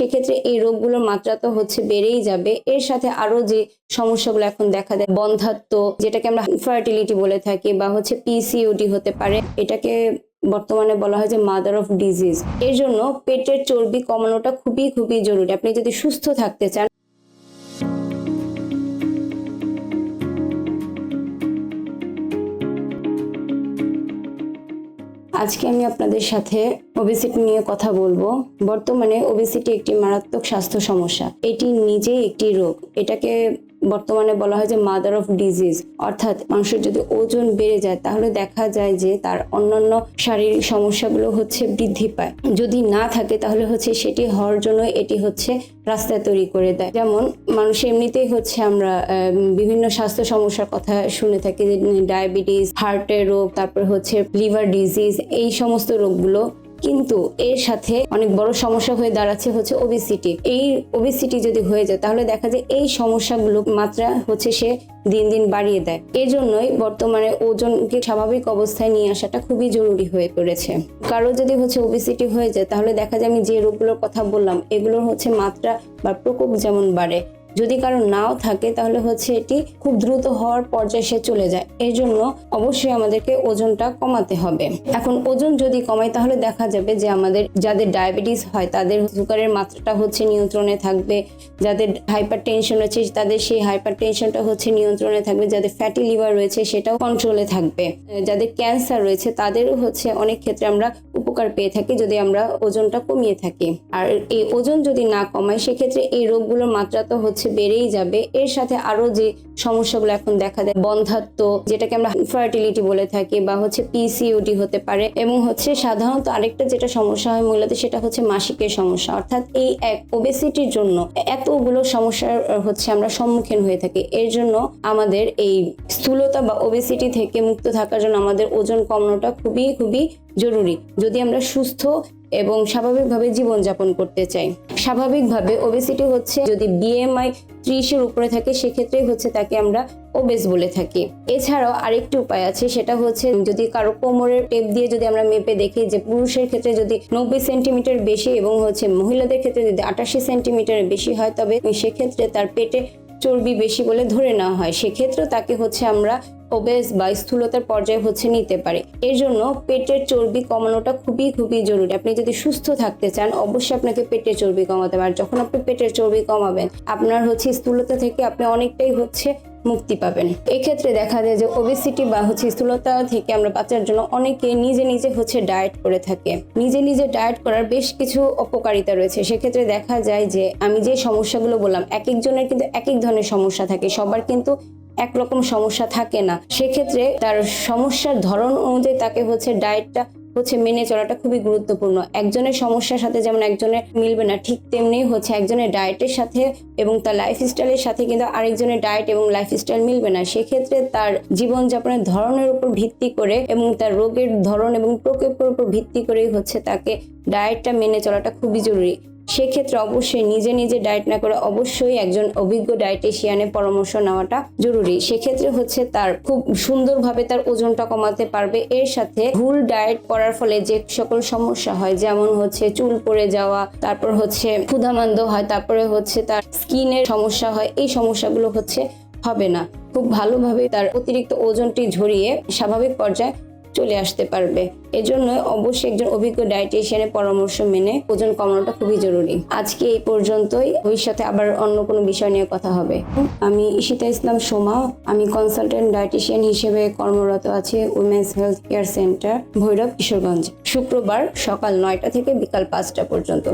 সেক্ষেত্রে এই রোগগুলোর মাত্রা তো হচ্ছে বেড়েই যাবে। এর সাথে আরও যে সমস্যাগুলো এখন দেখা দেয় বন্ধাত্ম যেটাকে আমরা ফার্টিলিটি বলে থাকি বা হচ্ছে পিসিওডি হতে পারে, এটাকে বর্তমানে বলা হয় যে মাদার অফ ডিজিজ এর জন্য পেটের চর্বি কমানোটা খুবই খুবই জরুরি। আপনি যদি সুস্থ থাকতে চান আজকে আমি আপনাদের সাথে ওবেসিটি নিয়ে কথা বলব। বর্তমানে ওবেসিটি একটি মারাত্মক স্বাস্থ্য সমস্যা। এটি নিজেই একটি রোগ। এটাকে বর্তমানে বলা হয় যে মাদার অফ ডিজিজ অর্থাৎ মানুষের যদি ওজন বেড়ে যায়, তাহলে দেখা যায় যে তার অন্যান্য শারীরিক সমস্যাগুলো হচ্ছে বৃদ্ধি পায়। যদি না থাকে, তাহলে হচ্ছে সেটি হওয়ার জন্য এটি হচ্ছে রাস্তা তৈরি করে দেয়। যেমন মানুষ এমনিতেই হচ্ছে আমরা বিভিন্ন স্বাস্থ্য সমস্যার কথা শুনে থাকি, যে ডায়াবেটিস হার্টের রোগ, তারপর হচ্ছে লিভার ডিজিজ এই সমস্ত রোগগুলো কিন্তু এর সাথে অনেক বড় সমস্যা হয়ে দাঁড়াচ্ছে হচ্ছে ওবিসিটি এই ওবিসিটি যদি হয়ে যায়, তাহলে দেখা যায় এই সমস্যাগুলো মাত্রা হচ্ছে সে দিন দিন বাড়িয়ে দেয়। এই জন্যই বর্তমানে ওজনকে স্বাভাবিক অবস্থায় নিয়ে আসাটা খুবই জরুরি হয়ে পড়েছে। কারও যদি হচ্ছে ওবিসিটি হয়ে যায়, তাহলে দেখা যায় আমি যে রোগগুলোর কথা বললাম, এগুলোর হচ্ছে মাত্রা বা প্রকোপ যেমন বাড়ে যদি কারও নাও থাকে, তাহলে হচ্ছে এটি খুব দ্রুত হওয়ার পর্যায়ে সে চলে যায়। এই জন্য অবশ্যই আমাদেরকে ওজনটা কমাতে হবে। এখন ওজন যদি কমাই, তাহলে দেখা যাবে যে আমাদের যাদের ডায়াবেটিস হয়, তাদের সুগারের মাত্রাটা হচ্ছে নিয়ন্ত্রণে থাকবে। যাদের হাইপার টেনশন রয়েছে, তাদের সেই হাইপার টেনশনটা হচ্ছে নিয়ন্ত্রণে থাকবে। যাদের ফ্যাটি লিভার রয়েছে, সেটাও কন্ট্রোলে থাকবে। যাদের ক্যান্সার রয়েছে, তাদেরও হচ্ছে অনেক ক্ষেত্রে আমরা উপকার পেয়ে থাকি যদি আমরা ওজনটা কমিয়ে থাকি। আর এই ওজন যদি না কমায় সেক্ষেত্রে এই রোগগুলোর মাত্রা তো হচ্ছে বেড়েই যাবে। এর সাথে আরও যে সমস্যাগুলো এখন দেখা দেয়। বন্ধাত্ব যেটাকে আমরা ফার্টিলিটি বলে থাকি বা হচ্ছে পিসিওডি হতে পারে। এবং হচ্ছে সাধারণত আরেকটা যেটা সমস্যা হয় মহিলাদের, সেটা হচ্ছে মাসিকের সমস্যা। অর্থাৎ এই এক ওবেসিটির জন্য এতগুলো সমস্যার হচ্ছে আমরা সম্মুখীন হয়ে থাকি। এর জন্য আমাদের এই স্থূলতা বা ওবেসিটি থেকে মুক্ত থাকার জন্য আমাদের ওজন কমানোটা খুবই খুবই জরুরি। যদি আমরা সুস্থ এবং স্বাভাবিকভাবে জীবনযাপন করতে চাই। স্বাভাবিকভাবে ওবেসিটি হচ্ছে যদি বিএমআই ত্রিশের উপরে থাকে সেক্ষেত্রে হচ্ছে তাকে আমরা ওবেস বলে থাকি। এছাড়াও আরেকটি উপায় আছে, সেটা হচ্ছে যদি কারও কোমরের টেপ দিয়ে যদি আমরা মেপে দেখি যে পুরুষের ক্ষেত্রে যদি নব্বই সেন্টিমিটার বেশি এবং হচ্ছে মহিলাদের ক্ষেত্রে যদি আটাশি সেন্টিমিটারের বেশি হয়, তবে সেক্ষেত্রে তার পেটে চর্বি বেশি বলে ধরে নেওয়া হয়। সেক্ষেত্রেও তাকে হচ্ছে আমরা ওবেস বা স্থূলতার পর্যায়ে হচ্ছে নিতে পারে। এর জন্য পেটের চর্বি কমানোটা খুবই খুবই জরুরি। আপনি যদি সুস্থ থাকতে চান, অবশ্যই আপনাকে পেটের চর্বি কমাতে পারেন যখন আপনি পেটের চর্বি কমাবেন, আপনার হচ্ছে স্থূলতা থেকে আপনি অনেকটাই হচ্ছে মুক্তি পাবেন। এক্ষেত্রে দেখা যায় যে ওবেসিটি বা হচ্ছে স্থূলতা থেকে আমরা বাঁচার জন্য অনেকে নিজে নিজে হচ্ছে ডায়েট করে থাকে। নিজে নিজে ডায়েট করার বেশ কিছু অপকারিতা রয়েছে। সেক্ষেত্রে দেখা যায় যে আমি যে সমস্যাগুলো বললাম এক একজনের কিন্তু এক এক ধরনের সমস্যা থাকে। সবার কিন্তু একরকম সমস্যা থাকে না। সেক্ষেত্রে তার সমস্যার ধরন অনুযায়ী তাকে হচ্ছে ডায়েটটা হচ্ছে মেনে চলাটা খুবই গুরুত্বপূর্ণ। একজনের সমস্যার সাথে যেমন একজনের মিলবে না, ঠিক তেমনি হচ্ছে একজনের ডায়েটের সাথে এবং তার লাইফস্টাইলের সাথে কিন্তু আরেকজনের ডায়েট এবং লাইফস্টাইল মিলবে না। সেক্ষেত্রে তার জীবনযাপনের ধরনের উপর ভিত্তি করে এবং তার রোগের ধরন এবং প্রকোপের উপর ভিত্তি করেই হচ্ছে তাকে ডায়েটটা মেনে চলাটা খুবই জরুরি। সেক্ষেত্রে অবশ্যই নিজে নিজে ডায়েট না করে অবশ্যই একজন অভিজ্ঞ ডায়েটিশিয়ানের পরামর্শ নেওয়াটা জরুরি। সেক্ষেত্রে হচ্ছে তার খুব সুন্দরভাবে তার ওজনটা কমাতে পারবে। এর সাথে ভুল ডায়েট করার ফলে যে সকল সমস্যা হয়, যেমন হচ্ছে চুল পড়ে যাওয়া, তারপর হচ্ছে ক্ষুধামান্দ হয়, তারপরে হচ্ছে তার স্কিনের সমস্যা হয়, এই সমস্যাগুলো হচ্ছে হবে না। খুব ভালোভাবে তার অতিরিক্ত ওজনটি ঝরিয়ে স্বাভাবিক পর্যায়ে চলে আসতে পারবে। এজন্য অবশ্যই একজন অভিজ্ঞ ডায়েটিশিয়ানের পরামর্শ মেনে ওজন কমানোটা খুবই জরুরি। আজকে এই পর্যন্তই। ভবিষ্যতে আবার অন্য কোনো বিষয় নিয়ে কথা হবে। আমি ঈশিতা ইসলাম সোমা। আমি কনসালটেন্ট ডায়েটিশিয়ান হিসেবে কর্মরত আছি women's health care center Bhairab Kishoreganj. শুক্রবার সকাল নয়টা থেকে বিকাল পাঁচটা পর্যন্ত।